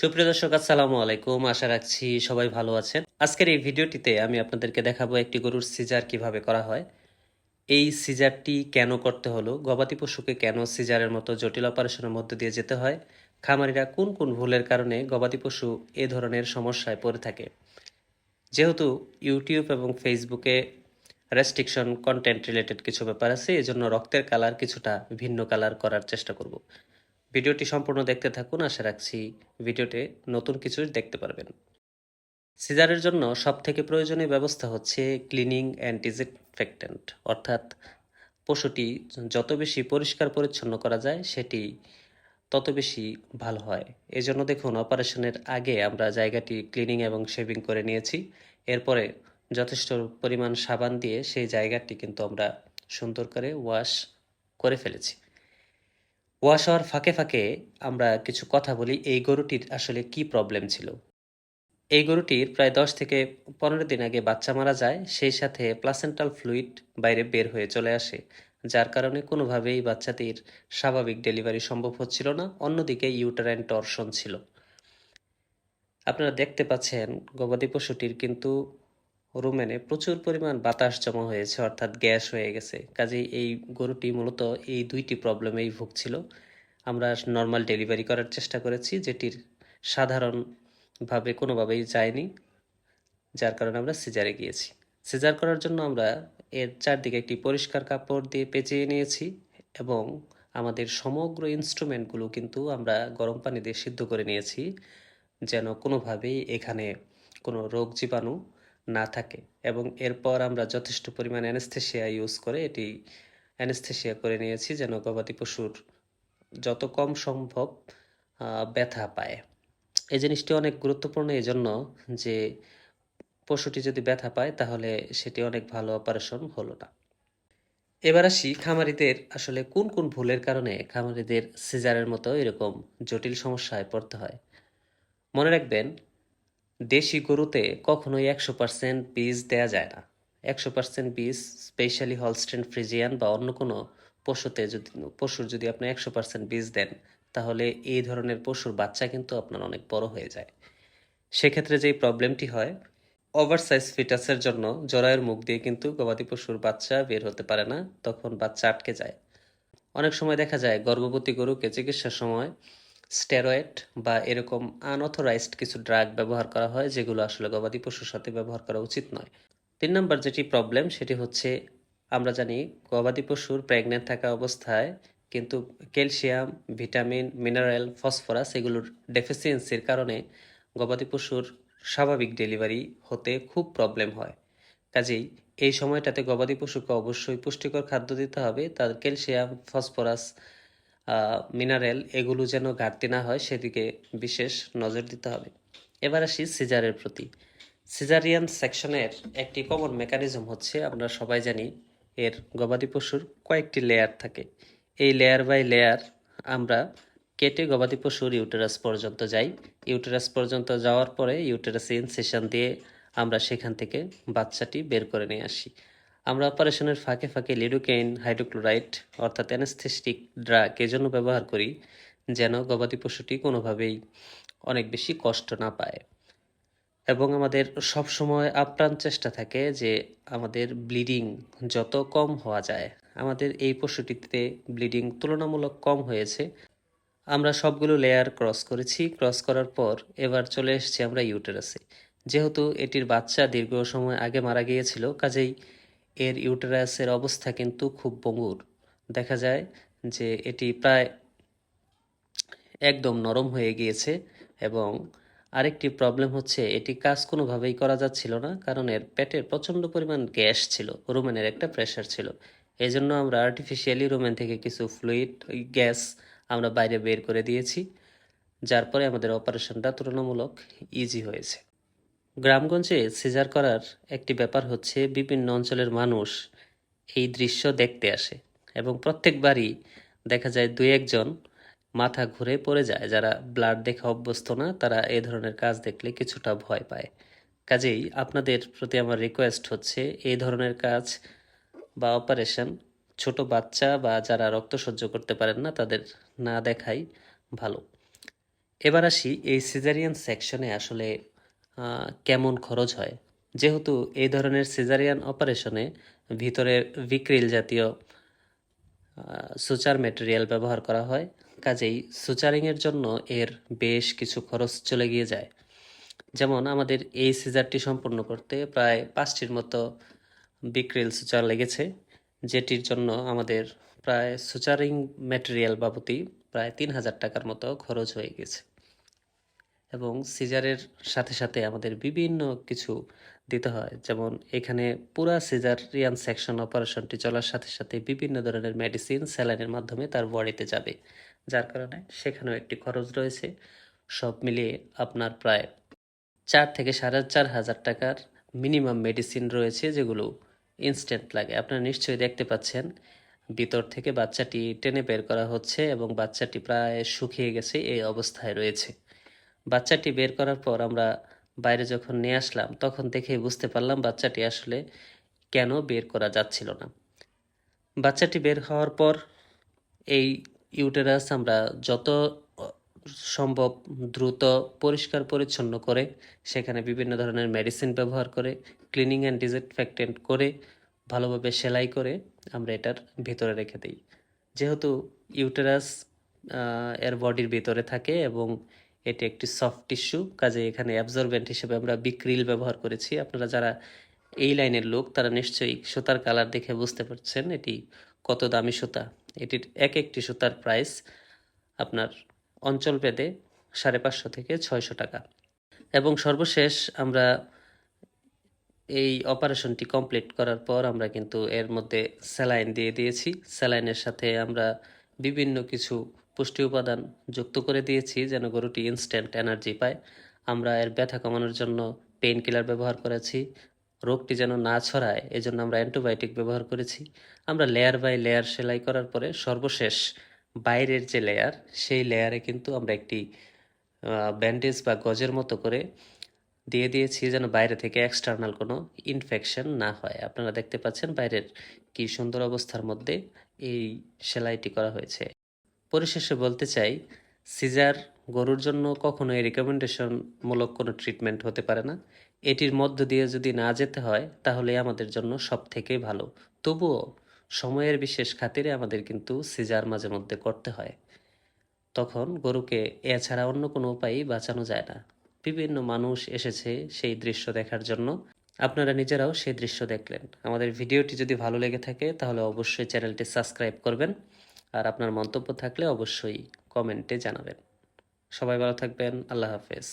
সুপ্রিয় দর্শক, আসসালামু আলাইকুম। আশা রাখছি সবাই ভালো আছেন। আজকের এই ভিডিওটিতে আমি আপনাদেরকে দেখাবো একটি গরুর সিজার কীভাবে করা হয়। এই সিজারটি কেন করতে হলো? গবাদি পশুকে কেন সিজারের মতো জটিল অপারেশনের মধ্যে দিয়ে যেতে হয়? খামারিরা কোন কোন ভুলের কারণে গবাদি পশু এ ধরনের সমস্যায় পড়ে থাকে? যেহেতু ইউটিউব এবং ফেসবুকে রেস্ট্রিকশন কন্টেন্ট রিলেটেড কিছু ব্যাপার আছে, এজন্য রক্তের কালার কিছুটা ভিন্ন কালার করার চেষ্টা করব। ভিডিওটি সম্পূর্ণ দেখতে থাকুন, আশা রাখছি ভিডিওতে নতুন কিছু দেখতে পারবেন। সিজারের জন্য সবথেকে প্রয়োজনীয় ব্যবস্থা হচ্ছে ক্লিনিং অ্যান্ড ডিসইনফেক্টেন্ট অর্থাৎ পশুটি যত বেশি পরিষ্কার পরিচ্ছন্ন করা যায়, সেটি তত বেশি ভালো হয়। এজন্য দেখুন, অপারেশনের আগে আমরা জায়গাটি ক্লিনিং এবং শেভিং করে নিয়েছি। এরপরে যথেষ্ট পরিমাণ সাবান দিয়ে সেই জায়গাটি কিন্তু আমরা সুন্দর করে ওয়াশ করে ফেলেছি। ওয়াশ হওয়ার ফাঁকে ফাঁকে আমরা কিছু কথা বলি, এই গরুটির আসলে কি প্রবলেম ছিল? এই গরুটির প্রায় দশ থেকে পনেরো দিন আগে বাচ্চা মারা যায়, সেই সাথে প্লাসেন্টাল ফ্লুইড বাইরে বের হয়ে চলে আসে, যার কারণে কোনোভাবেই বাচ্চাটির স্বাভাবিক ডেলিভারি সম্ভব হচ্ছিল না, অন্যদিকে ইউটারাইন টর্শন ছিল। আপনারা দেখতে পাচ্ছেন গবাদি পশুটির কিন্তু রুমেনে প্রচুর পরিমাণ বাতাস জমা হয়েছে, অর্থাৎ গ্যাস হয়ে গেছে। কাজেই এই গরুটি মূলত এই দুইটি প্রবলেমেই ভুগছিল। আমরা নর্মাল ডেলিভারি করার চেষ্টা করেছি, যেটির সাধারণভাবে কোনোভাবেই যায়নি, যার কারণে আমরা সিজারে গিয়েছি। সিজার করার জন্য আমরা এর চারদিকে একটি পরিষ্কার কাপড় দিয়ে পেঁচিয়ে নিয়েছি এবং আমাদের সমগ্র ইনস্ট্রুমেন্টগুলো কিন্তু আমরা গরম পানি দিয়ে সিদ্ধ করে নিয়েছি, যেন কোনোভাবেই এখানে কোনো রোগ জীবাণু না থাকে। এবং এরপর আমরা যথেষ্ট পরিমাণ অ্যানেস্থেশিয়া ইউজ করে এটি অ্যানেস্থেশিয়া করে নিয়েছি যেন গবাদি পশুর যত কম সম্ভব ব্যথা পায়। এই জিনিসটি অনেক গুরুত্বপূর্ণ এই জন্য যে পশুটি যদি ব্যথা পায় তাহলে সেটি অনেক ভালো অপারেশন হলো না। এবার আসি খামারিদের আসলে কোন কোন ভুলের কারণে খামারিদের সিজারের মতো এরকম জটিল সমস্যায় পড়তে হয়। মনে রাখবেন দেশি গরুতে কখনোই একশো পার্সেন্ট বীজ দেয়া যায় না। একশো পার্সেন্ট বীজ স্পেশালি হলস্টেন ফ্রিজিয়ান বা অন্য কোনো পশুতে যদি, পশুর যদি আপনি একশো পার্সেন্ট বীজ দেন, তাহলে এই ধরনের পশুর বাচ্চা কিন্তু আপনার অনেক বড় হয়ে যায়। সেক্ষেত্রে যেই প্রবলেমটি হয় ওভারসাইজ ফিটাসের জন্য জরায়ের মুখ দিয়ে কিন্তু গবাদি পশুর বাচ্চা বের হতে পারে না, তখন বাচ্চা আটকে যায়। অনেক সময় দেখা যায়, গর্ভবতী গরুকে চিকিৎসার সময় স্টেরয়েড বা এরকম আনঅথরাইজড কিছু ড্রাগ ব্যবহার করা হয়, যেগুলো আসলে গবাদি পশুর সাথে ব্যবহার করা উচিত নয়। তিন নম্বর যেটি প্রবলেম সেটি হচ্ছে আমরা জানি গবাদি পশুর প্রেগনেন্ট থাকা অবস্থায় কিন্তু ক্যালসিয়াম ভিটামিন মিনারেল ফসফরাস এগুলোর ডেফিসিয়েন্সির কারণে গবাদি পশুর স্বাভাবিক ডেলিভারি হতে খুব প্রবলেম হয়। কাজেই এই সময়টাতে গবাদি পশুকে অবশ্যই পুষ্টিকর খাদ্য দিতে হবে, তার ক্যালসিয়াম ফসফরাস মিনারেল এগুলো যেন ঘাটতি না হয়, সেদিকে বিশেষ নজর দিতে হবে। এবার আসি সিজারের প্রতি। সিজারিয়ান সেকশনের একটি কমন মেকানিজম হচ্ছে, আমরা সবাই জানি, এর গবাদি পশুর কয়েকটি লেয়ার থাকে। এই লেয়ার বাই লেয়ার আমরা কেটে গবাদি পশুর ইউটেরাস পর্যন্ত যাই। ইউটেরাস পর্যন্ত যাওয়ার পরে ইউটেরাসে ইনসেশন দিয়ে আমরা সেখান থেকে বাচ্চাটি বের করে নিয়ে আসি। আমরা অপারেশনের ফাঁকে ফাঁকে লিডোকেইন, হাইড্রোক্লোরাইড অর্থাৎ অ্যানেস্থেস্টিক ড্রাগ এজন্য ব্যবহার করি, যেন গবাদি পশুটি কোনোভাবেই অনেক বেশি কষ্ট না পায়। এবং আমাদের সব সময় আপ্রাণ চেষ্টা থাকে যে আমাদের ব্লিডিং যত কম হওয়া যায়, আমাদের এই পশুটিতে ব্লিডিং তুলনামূলক কম হয়েছে। আমরা সবগুলো লেয়ার ক্রস করেছি, ক্রস করার পর এবার চলে এসেছি আমরা ইউটেরাসে। যেহেতু এটির বাচ্চা দীর্ঘ সময় আগে মারা গিয়েছিল, কাজেই এর ইউটেরাসের অবস্থা কিন্তু খুব বঙ্গুর। দেখা যায় যে এটি প্রায় একদম নরম হয়ে গিয়েছে এবং আরেকটি প্রবলেম হচ্ছে এটি কাজ কোনোভাবেই করা যাচ্ছিল না, কারণ এর পেটের প্রচণ্ড পরিমাণ গ্যাস ছিল, রোমেনের একটা প্রেশার ছিল। এই জন্য আমরা আর্টিফিশিয়ালি রোমেন থেকে কিছু ফ্লুইড গ্যাস আমরা বাইরে বের করে দিয়েছি, যার পরে আমাদের অপারেশনটা তুলনামূলক ইজি হয়েছে। গ্রামগঞ্জে সিজার করার একটি ব্যাপার হচ্ছে, বিভিন্ন অঞ্চলের মানুষ এই দৃশ্য দেখতে আসে এবং প্রত্যেকবারই দেখা যায় দুই একজন মাথা ঘুরে পড়ে যায়। যারা ব্লাড দেখা অভ্যস্ত না, তারা এ ধরনের কাজ দেখলে কিছুটা ভয় পায়। কাজেই আপনাদের প্রতি আমার রিকোয়েস্ট হচ্ছে এই ধরনের কাজ বা অপারেশন ছোট বাচ্চা বা যারা রক্ত সহ্য করতে পারেন না, তাদের না দেখাই ভালো। এবার আসি এই সিজারিয়ান সেকশনে আসলে কেমন খরচ হয়। যেহেতু এই ধরনের সিজারিয়ান অপারেশনে ভিতরের ভিক্রিল জাতীয় সুচার মেটেরিয়াল ব্যবহার করা হয়, কাজেই সুচারিংয়ের জন্য এর বেশ কিছু খরচ চলে গিয়ে যায়। যেমন আমাদের এই সিজারটি সম্পূর্ণ করতে প্রায় পাঁচটির মতো বিক্রিল সুচার লেগেছে, যেটির জন্য আমাদের প্রায় সুচারিং ম্যাটেরিয়াল বাবতি প্রায় তিন হাজার টাকার মতো খরচ হয়ে গেছে। এবং সিজারের সাথে সাথে আমাদের বিভিন্ন কিছু দিতে হয়। যেমন এখানে পুরা সিজারিয়ান সেকশন অপারেশনটি চলার সাথে সাথে বিভিন্ন ধরনের মেডিসিন স্যালাইনের মাধ্যমে তার বডিতে যাবে। যার কারণে সেখানেও একটি খরচ রয়েছে। সব মিলিয়ে আপনার প্রায় চার থেকে সাড়ে চার হাজার টাকার মিনিমাম মেডিসিন রয়েছে যেগুলো ইনস্ট্যান্ট লাগে। আপনারা নিশ্চয়ই দেখতে পাচ্ছেন, ভিতর থেকে বাচ্চাটি টেনে বের করা হচ্ছে এবং বাচ্চাটি প্রায় শুকিয়ে গেছে, এই অবস্থায় রয়েছে। বাচ্চাটি বের করার পর আমরা বাইরে যখন নিয়ে আসলাম, তখন দেখেই বুঝতে পারলাম বাচ্চাটি আসলে কেন বের করা যাচ্ছিল না। বাচ্চাটি বের হওয়ার পর এই ইউটেরাস আমরা যত সম্ভব দ্রুত, পরিষ্কার, পরিচ্ছন্ন করে সেখানে বিভিন্ন ধরনের মেডিসিন ব্যবহার করে ক্লিনিং অ্যান্ড ডিসইনফেক্টেন্ট করে, ভালোভাবে সেলাই করে আমরা এটার ভিতরে রেখে দিই। যেহেতু ইউটেরাস এর বডির ভিতরে থাকে এবং এটি একটি সফট টিস্যু কাজে এখানে অ্যাবজর্বেন্ট হিসেবে আমরা বিক্রিল ব্যবহার করেছি। আপনারা যারা এই লাইনের লোক, তারা নিশ্চয়ই সুতার কালার দেখে বুঝতে পারছেন এটি কত দামি সুতা। এটির এক একটি সুতার প্রাইস আপনার অঞ্চল ভেদে সাড়ে পাঁচশো থেকে ছয়শো টাকা। এবং সর্বশেষ আমরা এই অপারেশনটি কমপ্লিট করার পর আমরা কিন্তু এর মধ্যে স্যালাইন দিয়ে দিয়েছি। স্যালাইনের সাথে আমরা বিভিন্ন কিছু পুষ্টি উপাদান যুক্ত করে দিয়েছি যেন গরুটি ইনস্ট্যান্ট এনার্জি পায়। আমরা এর ব্যথা কমানোর জন্য পেইন কিলার ব্যবহার করেছি। রোগটি যেন না ছড়ায়, এজন্য আমরা অ্যান্টিবায়োটিক ব্যবহার করেছি। আমরা লেয়ার বাই লেয়ার সেলাই করার পরে সর্বশেষ বাইরের যে লেয়ার সেই লেয়ারে কিন্তু আমরা একটি ব্যান্ডেজ বা গজের মতো করে দিয়ে দিয়েছি যেন বাইরে থেকে এক্সটার্নাল কোনো ইনফেকশন না হয়। আপনারা দেখতে পাচ্ছেন বাইরের কি সুন্দর অবস্থার মধ্যে এই সেলাইটি করা হয়েছে। পরিশেষে বলতে চাই, সিজার গরুর জন্য কখনোই রেকমেন্ডেশনমূলক কোনো ট্রিটমেন্ট হতে পারে না। এটির মধ্য দিয়ে যদি না যেতে হয়, তাহলে আমাদের জন্য সব থেকে ভালো। তবুও সময়ের বিশেষ খাতিরে আমাদের কিন্তু সিজার মাঝে মধ্যে করতে হয়। তখন গরুকে এছাড়া অন্য কোনো উপায়ই বাঁচানো যায় না। বিভিন্ন মানুষ এসেছে সেই দৃশ্য দেখার জন্য। আপনারা নিজেরাও সেই দৃশ্য দেখলেন। আমাদের ভিডিওটি যদি ভালো লেগে থাকে, তাহলে অবশ্যই চ্যানেলটি সাবস্ক্রাইব করবেন। আর আপনার মন্তব্য থাকলে অবশ্যই কমেন্টে জানাবেন। সবাই ভালো থাকবেন আল্লাহ হাফেজ।